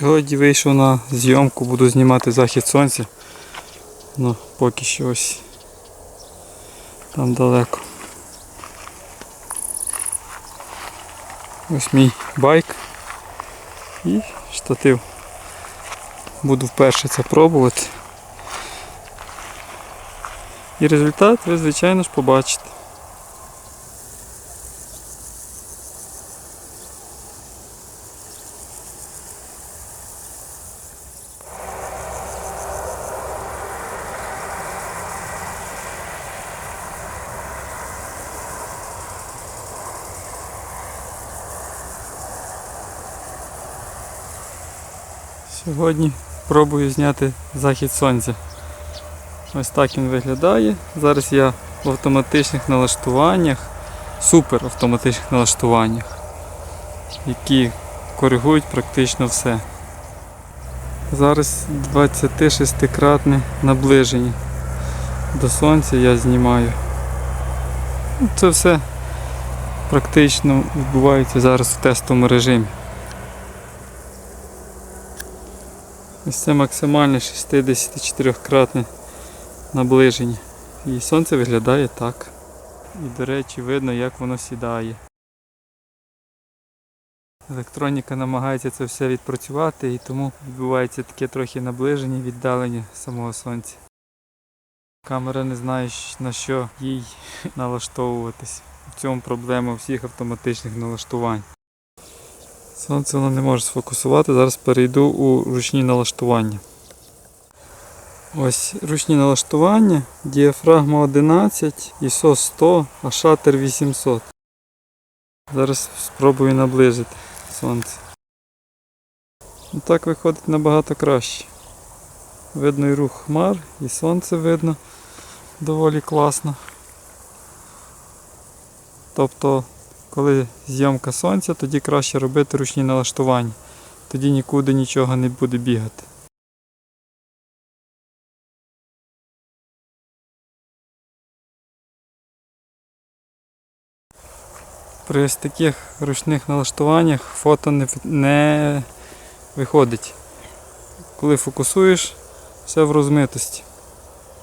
Сьогодні вийшов на зйомку, буду знімати захід сонця. Ну, поки що ось там далеко. Ось мій байк і штатив. Буду вперше це пробувати. І результат ви, звичайно ж, побачите. Сьогодні пробую зняти захід сонця. Ось так він виглядає. Зараз я в автоматичних налаштуваннях, супер автоматичних налаштуваннях, які коригують практично все. Зараз 26-кратне наближення до сонця я знімаю. Ну, Це все практично відбувається зараз в тестовому режимі. Ось це максимальне 64-кратне наближення. І сонце виглядає так. І, до речі, видно, як воно сідає. Електроніка намагається це все відпрацювати і тому відбувається таке трохи наближення, віддалення самого сонця. Камера не знає, на що їй налаштовуватись. В цьому проблема всіх автоматичних налаштувань. Сонце воно не може сфокусувати. Зараз перейду у ручні налаштування. Ось ручні налаштування, діафрагма 11, ISO 100, а шатер 800. Зараз спробую наблизити сонце. Ну, Так виходить набагато краще. Видно і рух хмар, і сонце видно доволі класно. Тобто коли зйомка сонця, тоді краще робити ручні налаштування. Тоді нікуди нічого не буде бігати. При ось таких ручних налаштуваннях фото не, не виходить. Коли фокусуєш, все в розмитості.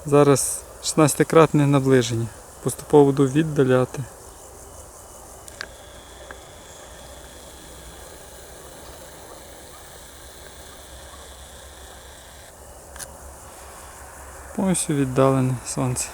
Зараз 16-кратне наближення. Поступово буду віддаляти. Повністю віддалене сонце.